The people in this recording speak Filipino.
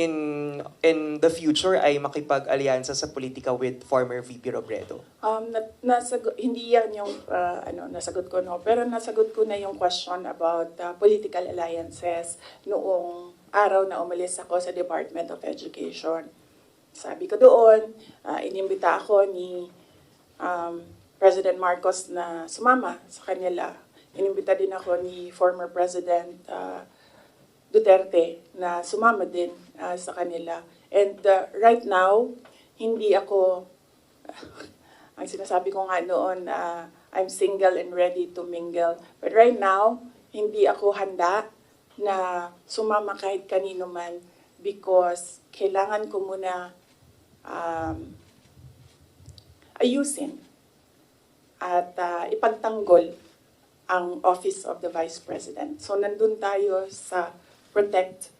in in the future ay makipag-alyansa sa politika with former VP Robredo? Um, na, nasagot, hindi yan yung uh, ano, nasagot ko, no? Pero nasagot ko na yung question about uh, political alliances noong araw na umalis ako sa Department of Education. Sabi ko doon, uh, inimbita ako ni um, President Marcos na sumama sa kanila. Inimbita din ako ni former President uh, Duterte na sumama din uh, sa kanila. And uh, right now, hindi ako, ang sinasabi ko nga noon, uh, I'm single and ready to mingle. But right now, hindi ako handa na sumama kahit kanino man because kailangan ko muna um, ayusin at uh, ipagtanggol ang Office of the Vice President. So nandun tayo sa protect